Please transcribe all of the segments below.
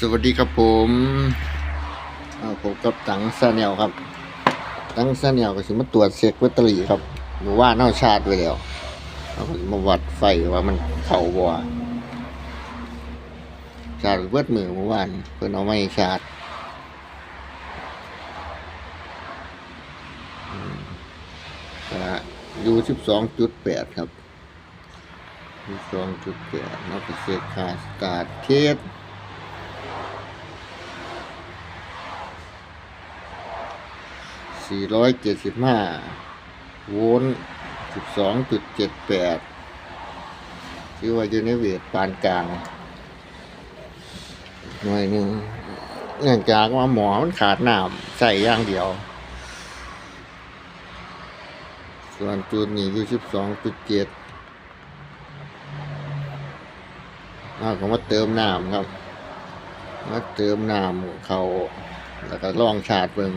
สวัสดีครับผมผมกับตังซาเนลครับ ตังซาเนลก็สิมาตรวจเช็คแบตเตอรี่ครับเมื่อวานเอาชาร์จไว้แล้วเราก็มาวัดไฟว่ามันเข้าบ่ชาร์จเบิดมือเมื่อวานเพิ่นเอาไม่ชาร์จอืมก็อยู่สิบสองจุดแปดครับสิบสองจุดแปดแล้วก็เช็คค่าสตาร์เทส 475 โวลต์ 12.78 ชื่อว่าอยู่ในเวทปานกลาง หน่อยหนึ่งเนื่องจากว่าหมอมันขาดน้ำใส่ย่างเดียว ส่วนจุดนี้อยู่ 12.7อ่าก็มาเติมน้ำครับ มาเติมน้ำเขาแล้วก็ลองชาร์จเบิ่ง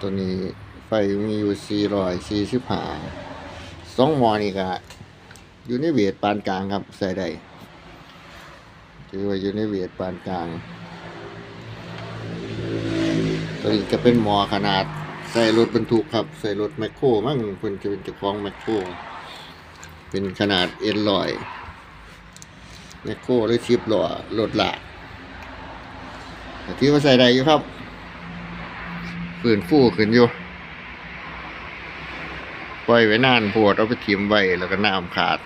ตัวนี้ไฟมีอยู่445สองมอนี่ก็อยู่ในเวทปานกลางครับ ใส่ได้ถือว่าอยู่ในเวทปานกลาง ตัวนี้จะเป็นมอขนาด ใส่รถบรรทุกครับ ใส่รถแมคโครมั่งเพิ่นจะเป็นเจ้าของแมคโครเป็นขนาดเอ็นลอยแมคโครหรือชิปหล่อรถหลากที่ว่าใส่ได้อยู่ครับ ฝืนฟูขึ้นอยู่ปล่อยไว้นานปวดเอาไปทิมไว้แล้วก็น้ำขาด